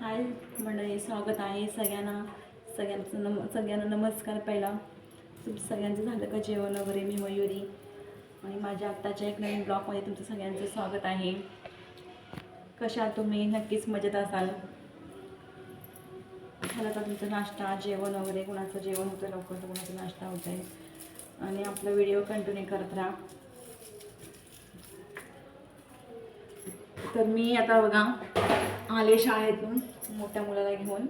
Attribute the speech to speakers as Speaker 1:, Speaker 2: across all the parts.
Speaker 1: हाय मंडळी स्वागत आहे सगळ्यांना. सगळ्यांचं नम सगळ्यांना नमस्कार पहिला. तुम सगळ्यांचं झालं का जेवण वगैरे मी मयुरी. आणि माझ्या आत्ताच्या एक नवीन ब्लॉगमध्ये तुमचं सगळ्यांचं स्वागत आहे. कशा तुम्ही? नक्कीच मजेत असाल. झालं का तुमचं नाश्ता जेवण वगैरे? कुणाचं जेवण होतं लवकर तर कुणाचा नाश्ता होत आहे आणि आपला व्हिडिओ कंटिन्यू करत राहा. तर मी आता बघा आले शाळेतून मोठ्या मुलाला घेऊन.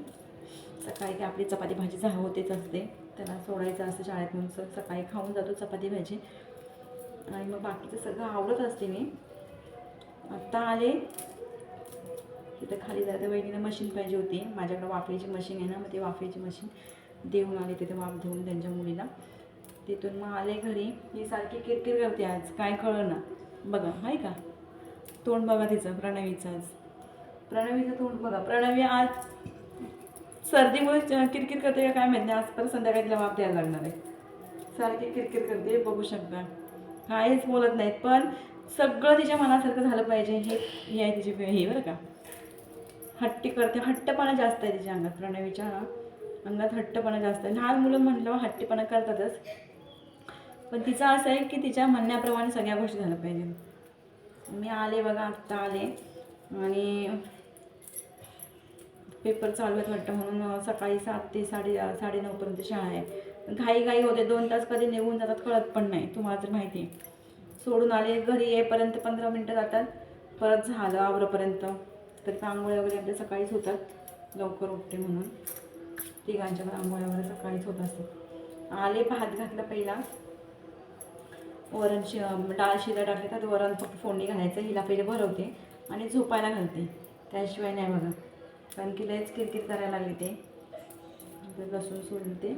Speaker 1: सकाळी काय आपली चपाती भाजी झा होतेच असते. त्याला सोडायचं असतं शाळेतून म्हणून. सकाळी खाऊन जातो चपाती भाजी. आणि मग बाकीचं सगळं आवडत असते मी. आत्ता आले. तिथं खाली जाते. वहिनीला मशीन पाहिजे होती. माझ्याकडे वाफेची मशीन आहे ना मग ते वाफेची मशीन देऊन आले. तिथे वाफ देऊन त्यांच्या मुलीला. तिथून मग आले घरी. ही सारखी किरकिर करते आज. काय कळलं ना बघा आहे का? तोंड बघा तिचं प्रणवीचं आज. प्रणवीचं तोंड बघा. प्रणवी आज सर्दीमुळे किरकिर करते का काय माहिती नाही. आज परत संध्याकाळी तिला द्यायला लागणार आहे. सारखी किरकिर करते बघू शकता. काहीच बोलत नाहीत पण सगळं तिच्या मनासारखं झालं पाहिजे. हे हे आहे तिची हे बरं का. हट्टी करते. हट्टपणा जास्त आहे तिच्या अंगात प्रणवीच्या अंगात हट्टपणा जास्त आहे. लहान मुलं म्हटलं हट्टीपणा करतातच. पण तिचं असं आहे की तिच्या म्हणण्याप्रमाणे सगळ्या गोष्टी झाल्या पाहिजे मी आले बघा आत्ता आले. आणि पेपर चालू आहेत वाटतं म्हणून सकाळी सात ते साडे साडे नऊपर्यंत शाळा आहे. घाई घाई होते दोन तास कधी निघून जातात कळत पण नाही तुम्हाला तर माहिती आहे. सोडून आले घरी येईपर्यंत पंधरा मिनटं जातात. परत झालं आवरपर्यंत. तर आंघोळ्या वगैरे आपल्या सकाळीच होतात. लवकर उठते म्हणून. तिघांच्या पण आंघोळ्या वगैरे सकाळीच होत असतात. आले भात घातला पहिला. वरण शि डाळ शिरा टाकले तर वरण फक्त फोडणी घालायचं हिला पहिले भरवते आणि झोपायला घालते. त्याशिवाय नाही बघा कारण की लयच किरकिर करायला लागली ते. लसूण सोडली ते.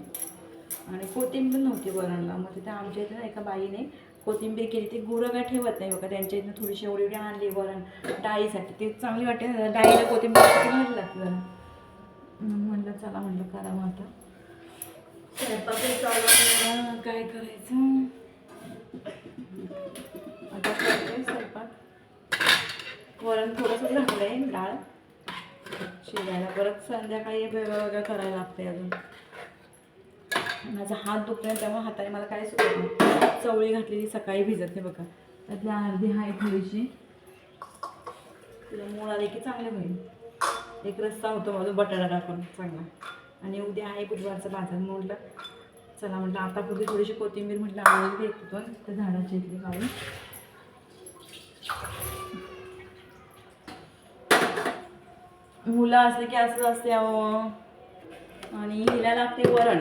Speaker 1: आणि कोथिंबीर नव्हती वरणला. मग तिथे आमच्या इथं ना एका बाईने कोथिंबीर केली. ती गुरं काय ठेवत नाही बघा. त्यांच्या इथनं थोडीशी एवढी एवढी आणली वरण डाळीसाठी. ते चांगली वाटते. डाळीला कोथिंबीर किती लागते जरा. म्हणलं चला म्हणलं करा मग आता. स्वयंपाक काय करायचं? आता स्वयंपाक. वरण थोडंसं झालं आहे डाळ. शिजायला. परत संध्याकाळी वेगळं वेगळं करायला लागते अजून. माझा हात दुखला त्यामुळे हाताने मला काय सुचत नाही चवळी घातलेली सकाळी भिजत नाही बघा. त्यातली अर्धी आहे थोडीशी. तिला मूळ आले की चांगले होईल. एक रस्ता होतो माझा बटाटा टाकून चांगला. आणि उद्या आहे बुधवारचा बाजार म्हटलं चला म्हटलं आता पुढे थोडीशी कोथिंबीर म्हटलं आवडली देत होतो. त्या झाडाची इथली काढून मुलं असले की असं असते अहो. आणि हिला लागते वरण.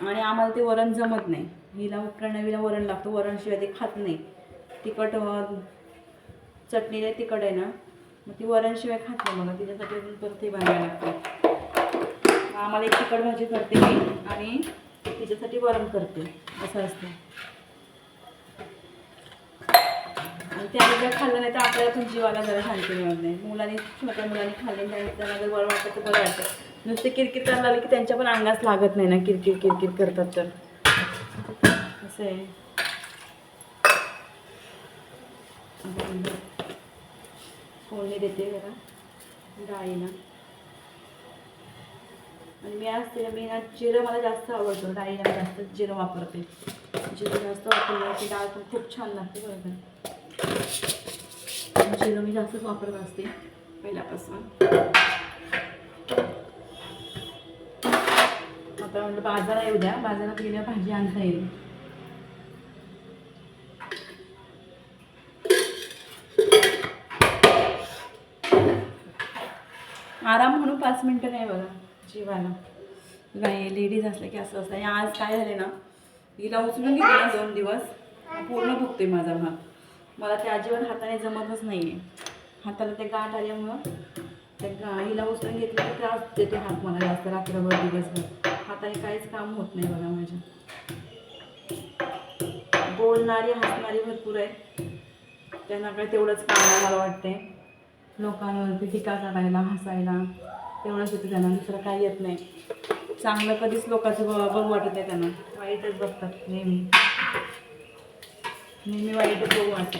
Speaker 1: आणि आम्हाला ते वरण जमत नाही. हिला प्रणवीला वरण लागतं. वरणशिवाय ते खात नाही. तिखट चटणीला तिखट आहे ना मग ती वरणशिवाय खात नाही मला तिच्यासाठी अजून परत ते बनवायला लागतं आम्हाला एक तिखट भाजी करते मी आणि तिच्यासाठी वरण करते. असं असतं. आणि त्याने जर खाल्लं नाही तर आपल्याला पण जीवाला जरा शांती मिळत नाही. मुलांनी छोट्या मुलांनी खाल्ले नाही त्यांना जर बरं वाटतं तर बरं वाटतं. नुसते किरकिर करायला लागले की त्यांच्या पण अंगास लागत नाही ना किरकिर किरकिर करतात तर. असं आहे. फोडणी देते जरा? डाळीला आणि मी आज मी ना जिरं मला जास्त आवडतं. डाळीला जास्त जिरं वापरते. जिरं जास्त वापरलं की डाळ पण खूप छान लागते बरोबर. जिरं मी जास्तच वापरत असते पहिल्यापासून. आता म्हणलं बाजारात येऊ द्या बाजारात गेल्या भाजी आणता येईल. आराम म्हणून पाच मिनटं नाही बघा जीवाला नाही लेडीज असल्या की असं असतं. आणि आज काय झालं ना हिला उचलून घेतला दोन दिवस. पूर्ण दुखते माझा भाग मला ते अजिबात हाताने जमतच नाही आहे हाताला ते गाठ आल्यामुळं त्या गाईला उचलून घेतलं तर त्रास देते हात मला जास्त रात्रभर दिवसभर. हाताने काहीच काम होत नाही बघा माझ्या. बोलणारी हसणारी भरपूर आहे. त्यांना काय तेवढंच काम आहे मला वाटते. लोकांवरती टीका करायला हसायला तेवढंच येतं त्यांना. दुसरं काही येत नाही. चांगलं कधीच लोकांचं बघ वाटत नाही त्यांना. वाईटच बघतात नेहमी. नेहमी वाईटच बघू वाटते.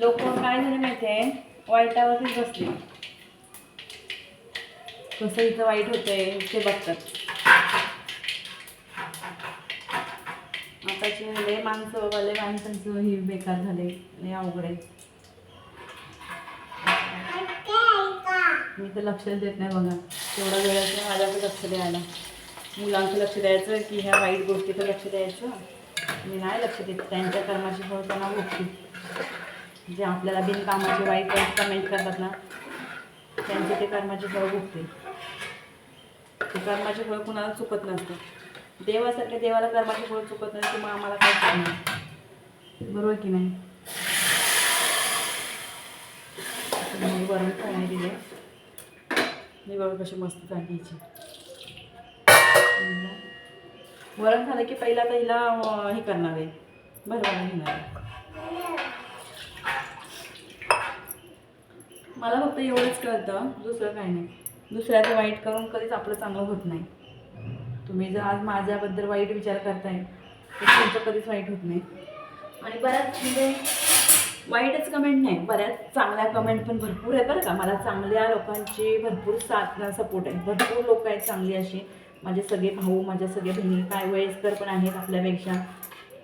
Speaker 1: लोक काय झाले माहिती आहे वाईटावरतीच बसले. कसं इथं वाईट होतंय ते बघतात. आताचे लय माणसं लय माणसांचं हे बेकार झाले लय अवघड आहे. मी तर लक्षच देत नाही बघा. तेवढा वेळाचं माझ्याकडे लक्ष द्यायला. मुलांचं लक्ष द्यायचं की ह्या वाईट गोष्टीचं लक्ष द्यायचं. मी नाही लक्ष देत त्यांच्या कर्माची फळ त्यांना भोगते जे आपल्याला बिनकामाचे वाईट कमेंट करतात ना त्यांचे ते कर्माचे फळ भोगते ते कर्माचे फळ कुणाला चुकत नसतं. देवासारख्या देवाला कर्माचे फळ चुकत नसते मग आम्हाला काय करणार बरोबर की नाही? आता मी वरण फोडणी दिले निवड कशी मस्त टाकायची वरण झालं की पहिला आता हिला हे करणार आहे. भरवायला घेणार आहे. मला फक्त एवढंच कळतं दुसरं काही नाही. दुसऱ्याचं वाईट करून कधीच आपलं चांगलं होत नाही. तुम्ही जर आज माझ्याबद्दल वाईट विचार करताय तर तुमचं कधीच वाईट होत नाही. आणि बऱ्याच म्हणजे वाईटच कमेंट नाही बऱ्याच चांगल्या कमेंट पण भरपूर आहे बरं का. मला चांगल्या लोकांची भरपूर साथ सपोर्ट आहे. भरपूर लोक आहेत चांगली अशी. माझे सगळे भाऊ माझ्या सगळ्या बहिणी काय वयस्कर पण आहेत आपल्यापेक्षा.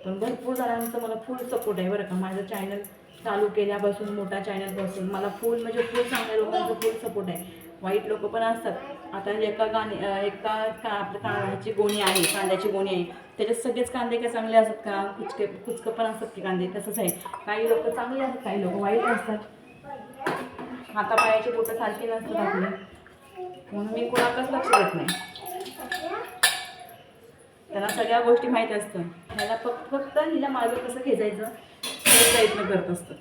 Speaker 1: पण भरपूर जणांचं मला फुल सपोर्ट आहे बरं का. माझं चॅनल चालू केल्यापासून मोठा चॅनलपासून मला फुल म्हणजे फुल चांगल्या लोकांचं फुल सपोर्ट आहे. वाईट लोक पण असतात. आता एका गाणी एका का आपल्या कांद्याची गोणी आहे कांद्याची गोणी आहे. त्याच्यात सगळेच कांदे काय चांगले असतात का? कुचके कुचकं पण असतात की कांदे. तसंच आहे. काही लोक चांगले असतात काही लोक वाईट असतात. हातापायाची बोटं सारखी नसतात आपली. म्हणून मी कोणाकडंच लक्ष देत नाही. त्याला सगळ्या गोष्टी माहीत असतं. ह्याला फक्त फक्त हिला माझं कसं खेचायचं प्रयत्न करत असतं.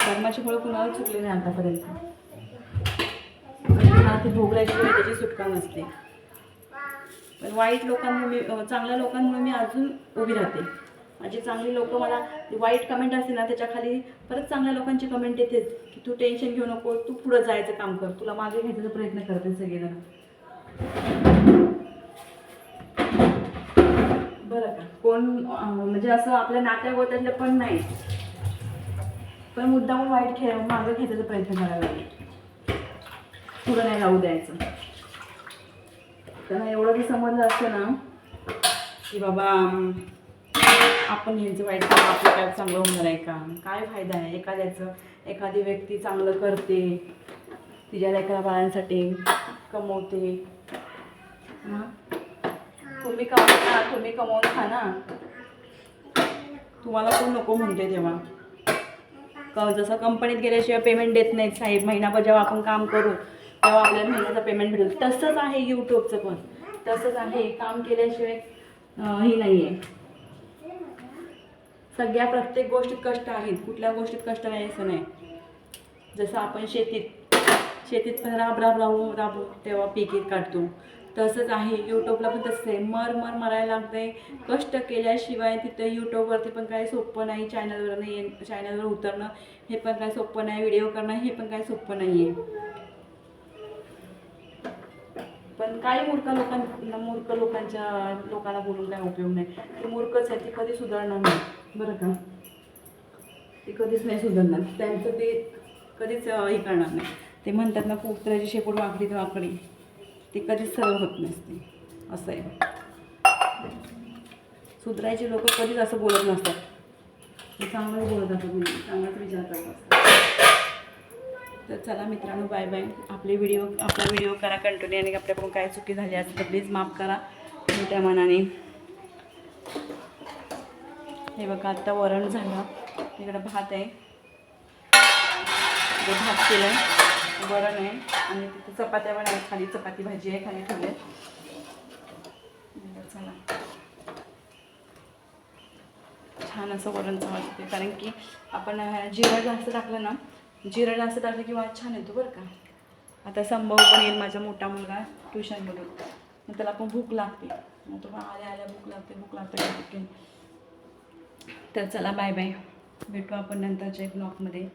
Speaker 1: कर्माची फळं कुणाला चुकले नाही आतापर्यंत. आणि ते भोगल्याशिवाय त्याची सुटका नसते. पण वाईट लोकांमुळे मी चांगल्या लोकांमुळे मी अजून उभी राहते. माझे चांगली लोक मला वाईट कमेंट असते ना त्याच्याखाली परत चांगल्या लोकांची कमेंट येतेच की तू टेन्शन घेऊ नको तू पुढं जायचं काम कर तुला मागे घ्यायचा प्रयत्न करते सगळेजण. बरं का. कोण म्हणजे असं आपल्या नात्यागोत्यातलं पण नाही. पण मुद्दामून वाईट खेळ मागं घ्यायचा प्रयत्न करायला लागेल. पुढं नाही लावू द्यायचं. त्यांना एवढं जर समजलं असतं ना की बाबा आपण यांचं वाईट करून आपलं काय चांगलं होणार आहे का? काय फायदा आहे? एखाद्याचं एखादी व्यक्ती चांगलं करते तिच्या लेकरा बाळांसाठी कमवते. तुम्ही तुम्ही खा तुम्ही कमवून खा ना. तुम्हाला कोण नको म्हणते तेव्हा. क जसं कंपनीत गेल्याशिवाय पेमेंट देत नाहीत साहेब. महिनाभर जेव्हा आपण काम करू तेव्हा आपल्याला महिन्याचं पेमेंट भेटेल. तसंच आहे यूट्यूबचं पण. तसंच आहे. काम केल्याशिवाय हे नाही आहे सगळ्या प्रत्येक गोष्टीत कष्ट आहेत. कुठल्या गोष्टीत कष्ट नाही असं नाही. जसं आपण शेतीत शेतीत पण राब राब राबू राबू तेव्हा पीक काढतो. तसंच आहे. यूट्यूबला पण तसंच आहे. मर मर मरायला लागतंय. कष्ट केल्याशिवाय तिथं यूट्यूबवरती पण काही सोपं नाही. चॅनलवर नाही चॅनलवर उतरणं. हे पण काय सोपं नाही. व्हिडिओ करणं हे पण काय सोपं नाही आहे पण काही मूर्ख लोकांना मूर्ख लोकांच्या लोकांना बोलून काय उपयोग नाही. ते मूर्खच आहे. ते कधी सुधारणार नाही. बरं का? ते कधीच नाही सुधारणार. त्यांचं ते कधीच हे करणार नाही. ते म्हणतात ना कुत्र्याची शेपूट वाकडी तर वाकडी. ती कधीच सरळ होत नसते. असं आहे. सुधरायचे लोक कधीच असं बोलत नसतात. ते चांगलं बोलत असतात म्हणजे चांगलाच विचार करत असतात तर चला मित्रांनो बाय बाय आपले व्हिडिओ आपला व्हिडिओ करा कंटिन्यू आणि आपल्याकडून काय चुकी झाली असेल तर प्लीज माफ करा. मोठ्या मनाने. हे बघा आत्ता वरण झालं. तिकडं भात आहे. भात केलं आहे वरण आहे आणि तिथे चपात्या पण आहेत. खाली चपाती भाजी आहे. खाली ठेवले चला. छान असं वरण वाटते कारण की आपण जिरा जास्त टाकलं ना जिरं जास्त टाकलं की वाद छान येतो बरं का. आता संभव पण येईल माझा मोठा मुलगा ट्युशनमधून मग त्याला पण भूक लागते. मग तो आल्या आल्या भूक लागते भूक लागते तर चला बाय बाय. भेटू आपण नंतरच्या ब्लॉगमध्ये